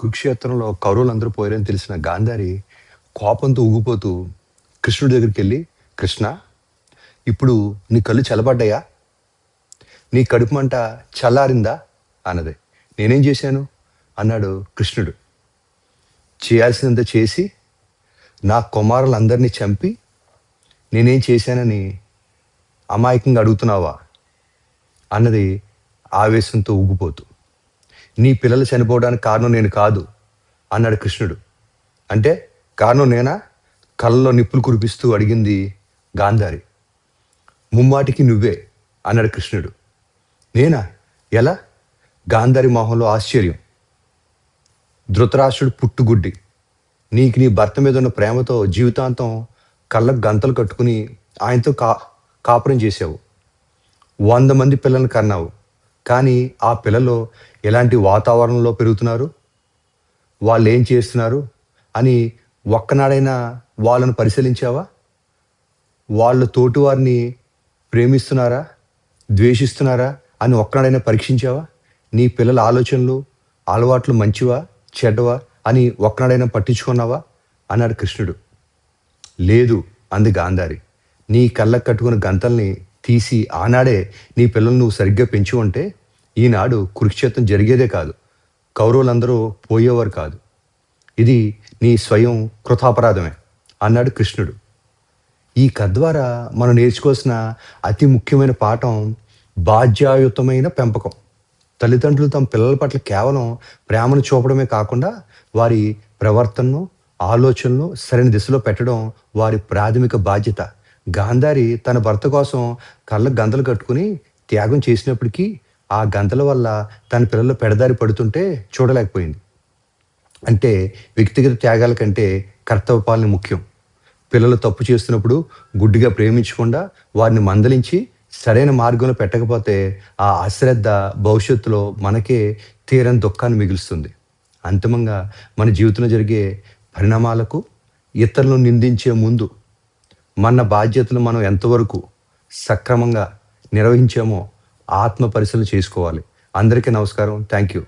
కురుక్షేత్రంలో కౌరవులందరూ పోయారని తెలిసిన గాంధారి కోపంతో ఊగిపోతూ కృష్ణుడి దగ్గరికి వెళ్ళి కృష్ణ ఇప్పుడు నీ కళ్ళు చల్లబడ్డాయా? నీ కడుపు మంట చల్లారిందా? అన్నది. నేనేం చేశాను? అన్నాడు కృష్ణుడు. చేయాల్సినంత చేసి నా కుమారులందరినీ చంపి నేనేం చేశానని అమాయకంగా అడుగుతున్నావా? అన్నది ఆవేశంతో ఊగిపోతూ. నీ పిల్లలు చనిపోవడానికి కారణం నేను కాదు అన్నాడు కృష్ణుడు. అంటే కారణం నేనా? కళ్ళలో నిప్పులు కురిపిస్తూ అడిగింది గాంధారి. ముమ్మాటికి నువ్వే అన్నాడు కృష్ణుడు. నేనా? ఎలా? గాంధారి మొహంలో ఆశ్చర్యం. ధృతరాష్ట్రుడు పుట్టుగుడ్డి. నీకు నీ భర్త మీద ఉన్న ప్రేమతో జీవితాంతం కళ్ళకు గంతలు కట్టుకుని ఆయనతో కా కాపురం చేసావు వంద మంది పిల్లలను కన్నావు. కానీ ఆ పిల్లలు ఎలాంటి వాతావరణంలో పెరుగుతున్నారు? వాళ్ళు ఏం చేస్తున్నారు? అని ఒక్కనాడైనా వాళ్ళను పరిశీలించావా? వాళ్ళ తోటివారిని ప్రేమిస్తున్నారా? ద్వేషిస్తున్నారా? అని ఒక్కనాడైనా పరీక్షించావా? నీ పిల్లల ఆలోచనలు అలవాట్లు మంచివా చెడ్డవా? అని ఒక్కనాడైనా పట్టించుకున్నావా? అన్నాడు కృష్ణుడు. లేదు అంది గాంధారి. నీ కళ్ళకు కట్టుకున్న గంతల్ని తీసి ఆనాడే నీ పిల్లల్ని నువ్వు సరిగ్గా పెంచి ఉంటే ఈనాడు కురుక్షేత్రం జరిగేదే కాదు. కౌరవులందరూ పోయేవారు కాదు. ఇది నీ స్వయం కృతాపరాధమే అన్నాడు కృష్ణుడు. ఈ కథ ద్వారా మనం నేర్చుకోవాల్సిన అతి ముఖ్యమైన పాఠం బాధ్యాయుతమైన పెంపకం. తల్లిదండ్రులు తమ పిల్లల పట్ల కేవలం ప్రేమను చూపడమే కాకుండా వారి ప్రవర్తనను ఆలోచనలు సరైన దిశలో పెట్టడం వారి ప్రాథమిక బాధ్యత. గాంధారి తన భర్త కోసం కళ్ళ గంతలు కట్టుకుని త్యాగం చేసినప్పటికీ ఆ గంతల వల్ల తన పిల్లలు పెడదారి పడుతుంటే చూడలేకపోయింది. అంటే వ్యక్తిగత త్యాగాల కంటే కర్తవ్య పాలన ముఖ్యం. పిల్లలు తప్పు చేస్తున్నప్పుడు గుడ్డిగా ప్రేమించకుండా వారిని మందలించి సరైన మార్గంలో పెట్టకపోతే ఆ అశ్రద్ధ భవిష్యత్తులో మనకే తీరని దుఃఖాన్ని మిగులుస్తుంది. అంతిమంగా మన జీవితంలో జరిగే పరిణామాలకు ఇతరులను నిందించే ముందు మన బాధ్యతలు మనం ఎంతవరకు సక్రమంగా నిర్వహించామో ఆత్మ పరిశీలన చేసుకోవాలి. అందరికీ నమస్కారం. Thank you